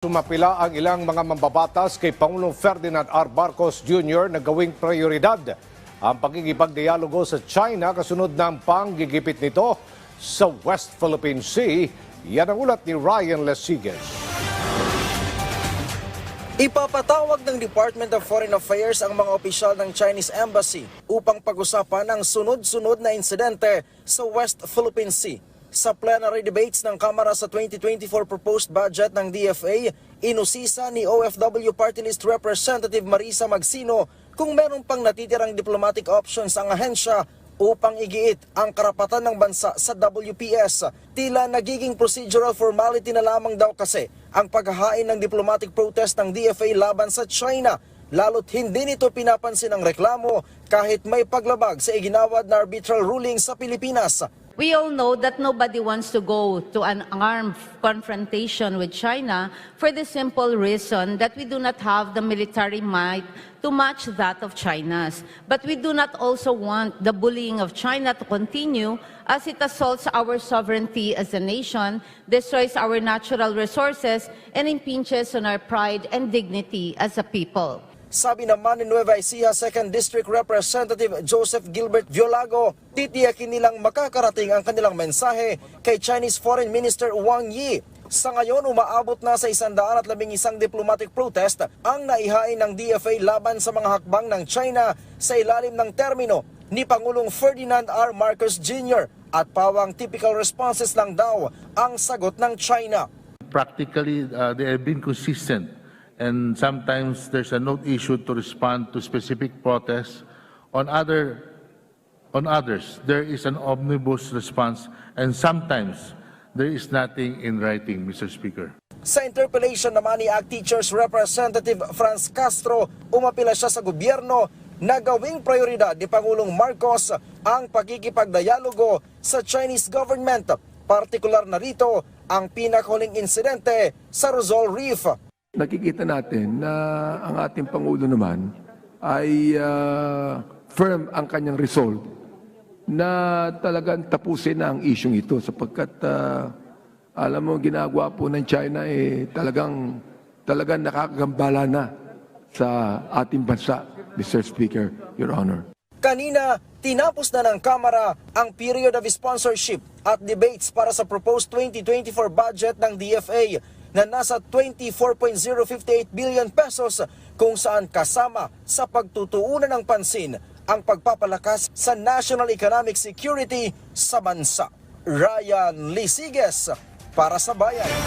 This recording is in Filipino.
Sumapila ang ilang mga mambabatas kay Pangulong Ferdinand R. Marcos Jr. na gawing prioridad ang pagkikipagdialogo sa China kasunod ng panggigipit nito sa West Philippine Sea. Yan ang ulat ni Ryan Lesiges. Ipapatawag ng Department of Foreign Affairs ang mga opisyal ng Chinese Embassy upang pag-usapan ang sunod-sunod na insidente sa West Philippine Sea. Sa plenary debates ng Kamara sa 2024 proposed budget ng DFA, inusisa ni OFW Party List Representative Marisa Magsino kung meron pang natitirang diplomatic options ang ahensya upang igiit ang karapatan ng bansa sa WPS. Tila nagiging procedural formality na lamang daw kasi ang paghahain ng diplomatic protest ng DFA laban sa China lalo't hindi nito pinapansin ang reklamo kahit may paglabag sa iginawad na arbitral ruling sa Pilipinas. We all know that nobody wants to go to an armed confrontation with China for the simple reason that we do not have the military might to match that of China's. But we do not also want the bullying of China to continue as it assaults our sovereignty as a nation, destroys our natural resources, and impinges on our pride and dignity as a people. Sabi naman ni Nueva Ecija 2nd District Representative Joseph Gilbert Violago, titiyakin nilang makakarating ang kanilang mensahe kay Chinese Foreign Minister Wang Yi. Sa ngayon, umaabot na sa 111 diplomatic protest ang naihain ng DFA laban sa mga hakbang ng China sa ilalim ng termino ni Pangulong Ferdinand R. Marcos Jr. at pawang typical responses lang daw ang sagot ng China. practically uh, they have been consistent and sometimes there's a note issued to respond to specific protests on other on others there is an omnibus response and sometimes there is nothing in writing mr speaker Sa interpellation naman ni ACT Teachers Representative Franz Castro, umapila siya sa gobyerno na gawing prioridad ni Pangulong Marcos ang pagkikipagdialogo sa Chinese government. Partikular na rito ang pinakahuling insidente sa Rizal Reef. Nakikita natin na ang ating Pangulo naman ay ah, firm ang kanyang resolve na talagang tapusin na ang isyong ito sapagkat ah, alam mo ginagawa po ng China eh talagang talagang nakakagambala na sa ating bansa, Mr. Speaker, Your Honor. Kanina, tinapos na ng Kamara ang period of sponsorship at debates para sa proposed 2024 budget ng DFA na nasa 24.058 billion pesos kung saan kasama sa pagtutuunan ng pansin ang pagpapalakas sa national economic security sa bansa. Ryan Lisiges para sa Bayan.